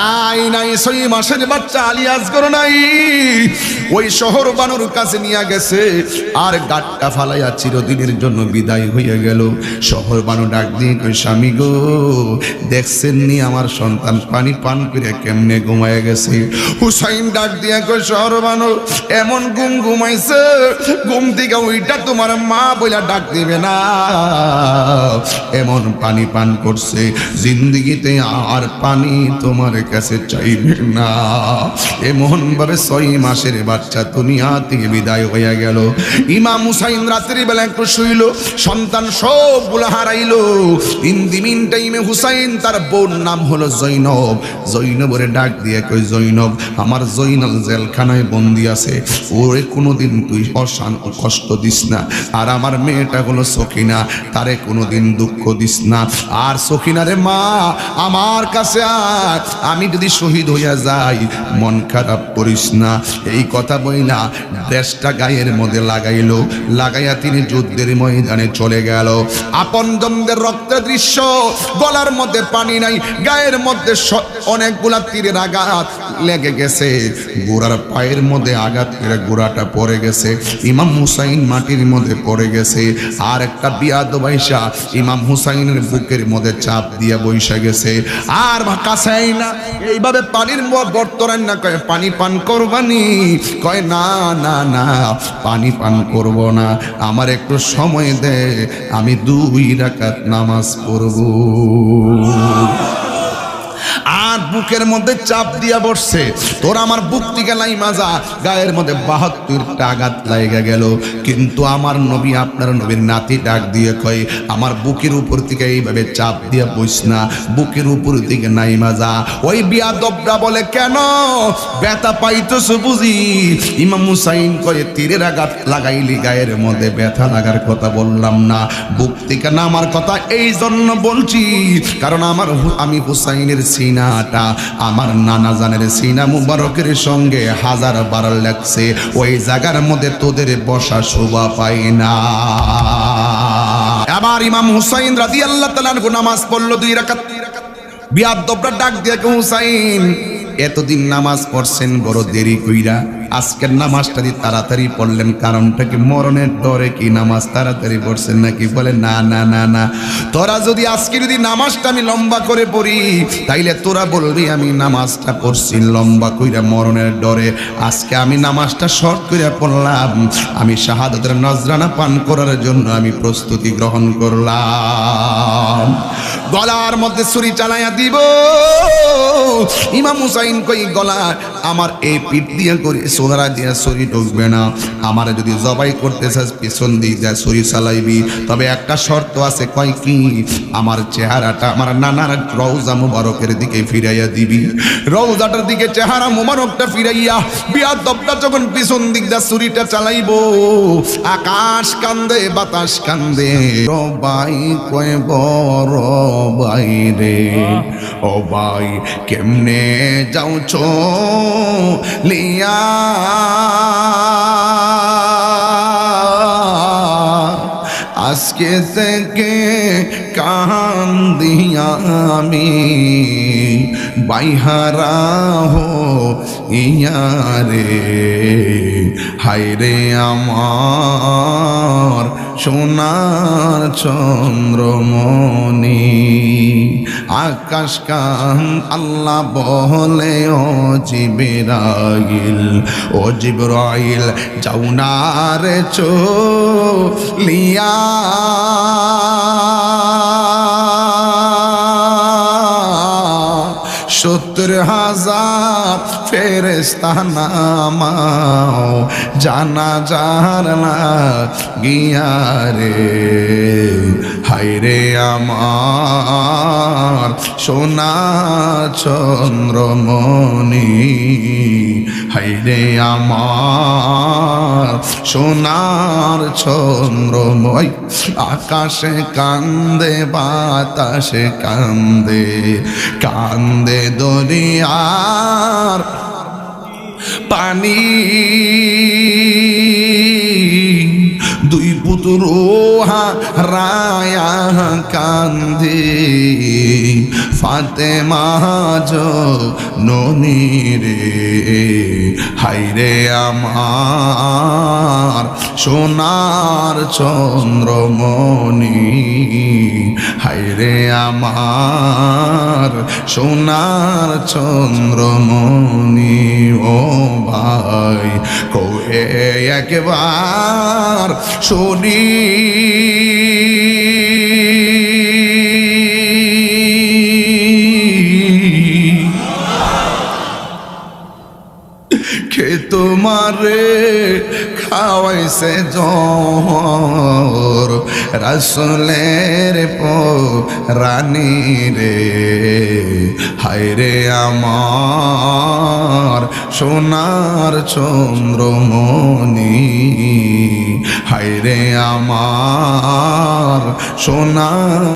I নাই, ছয় মাসের বাচ্চা আলিয়াজ করো নাই। ওই শহর বানুর কাছে নিয়ে গেছে, আর গাটটা ফালাইয়া চিরদিনের জন্য বিদায় হইয়া গেল। শহর বানু ডাক দিয়ে কই স্বামী গো, দেখছেন নি আমার সন্তান পানি পান করে কেমনে ঘুমায় গেছে? হুসাইন ডাক দিয়া কই শহর বানু, এমন ঘুম ঘুমাইছে, ঘুম থেকে ওইটা তোমার মা বইলা ডাক দিবে না। এমন পানি পান করছে, জিন্দিগিতে আর পানি তোমার কাছে চাইবে না। এমন ভাবে ছয় মাসের বাচ্চা দুনিয়া থেকে বিদায় হইয়া গেল। ইমাম হুসাইন রাত্রি বেলা একটু শুইল, সন্তান সবগুলো হারাইলো। ইন দি মিন টাইমে হুসাইন, তার বোন নাম হলো জৈনব। জৈনবরে ডাক দিয়ে কই জৈনব, আমার জৈনব জেলখানায় বন্দি আছে। ওরে কোনোদিন তুই অশান কষ্ট দিস না। আর আমার মেয়েটা হলো সখিনা, তারে কোনোদিন দুঃখ দিস না। আর সখিনারে মা, আমার কাছে আয়। আমি যদি শহীদ হইয়া যাই, মন খারাপ করিস না। এই কথা বই না, দেশটা গায়ের মধ্যে লাগাইলো। লাগাইয়া তিনি যুদ্ধের ময়দানে চলে গেল। আপন জমদের রক্তের দৃশ্য, গলার মধ্যে পানি নাই, গায়ের মধ্যে অনেকগুলা তীরের আঘাত লেগে গেছে। গোড়ার পায়ের মধ্যে আঘাত গোড়াটা পড়ে গেছে। ইমাম হুসাইন মাটির মধ্যে পড়ে গেছে। আর একটা বিয়াদ বাইসা ইমাম হুসাইনের বুকের মধ্যে চাপ দিয়ে বৈশা গেছে। আর কাছাই না এইভাবে পানির বর্ত না কয় পানি পান করবানি? কয়, না না না, পানি পান করব না। আমার একটু সময় দে, আমি দুই রাকাত নামাজ পড়ব। আর বুকের মধ্যে চাপ দিয়া বসছে। তোর আমার বুক থেকে লাই মাজা, গায়ের মধ্যে বাহাত্তরটা আঘাত লাগা গেল। কিন্তু আমার নবী আপনার নবীর নাতি ডাক দিয়ে কয়, আমার বুকের উপর থেকে এইভাবে চাপ দিয়া বইস না, বুকের উপর থেকে নাই মাজা। ওই বিয়া দবরা বলে, কেন? ব্যথা পাইতেছ বুঝি? ইমাম হুসাইন কয়ে, তীরের আঘাত লাগাইলি, গায়ের মধ্যে ব্যথা লাগার কথা বললাম না। বুক থেকে নামার কথা এই জন্য বলছি, কারণ আমার আমি হুসাইনের সিনাটা আমার নানা জানের সিনা মুবারকের সঙ্গে হাজার বার লাগছে ওই জায়গার মধ্যে তোদের বসা শোভা পাই না। আবার ইমাম হুসাইন রাজি আল্লাহ তালান নামাজ পড়ল দুই রাকাত। বিয়ার দোবরা ডাক দিয়ে হুসাইন, এতদিন নামাজ পড়ছেন বড় দেরি কইরা। আজকের নামাজটা দিয়ে তাড়াতাড়ি পড়লেন, কারণটা কি মরণের ডরে কি নামাজ তাড়াতাড়ি পড়ছেন নাকি বলে, না না না না। তোরা যদি আজকে যদি নামাজটা আমি লম্বা করে পড়ি, তাইলে তোরা বলবি আমি নামাজটা পড়ছি লম্বা কইরা মরণের ডরে আজকে আমি নামাজটা শর্ট করে পড়লাম, আমি শাহাদতের নজরানা পান করার জন্য আমি প্রস্তুতি গ্রহণ করলাম। গলার মধ্যে ছুরি চালাইয়া দিব। ইমাম হুসাইন কই, গলা আমার এই পিঠ দিয়ে করে সোনারা দিয়ে শরীর ঢুকবে না। আমার যদি জবাই করতে চাস, পিছন দিক দিয়ে ছুরি চালাইবি। তবে একটা শর্ত আছে, কয় কি? আমার চেহারাটা আমার নানার রৌজা মুবারকের দিকে ফিরাইয়া দিবি। রৌজাটার দিকে চেহারা মুবারকটা ফিরাইয়া বিয়ার দবটা যখন পিছন দিক যা ছুরিটা চালাইবো, আকাশ কান্দে, বাতাস কান্দে। রবাই কয় বড় বাইরে ও ভাই, কেমনে যাও ছো লিয়া আজকে থেকে কান্দিয়া আমি বাইহারা হো ইয়ারে। হাইরে আমার সোনার চন্দ্রমণি। আকাশ কান আল্লাহ বলে ও জিবেরাইল ও জিবরাইল যাও না রে সত্তর হাজার ফেরেস্তানামাও জানা যার না গিয়া রে। হাইরে আমার সোনা চন্দ্রমণি, হাইরে আমার সোনার চন্দ্রময়, আকাশে কান্দে, বাতাসে কান্দে কান্দে দরিয়ার পানি। দুই পুতুর রায়া কান্দে ফাতেমা ননি রে হাইরে আমার সোনার চন্দ্রমণি হাইরে আমার সোনার চন্দ্রমণি, ও ভাই কোয়ে একবার শুনি। তোমারে খাওয়াইছে জহর। রাসলের পো রানী রে হায়রে আমার সোনার চন্দ্রমণি। হায়রে আমার সোনার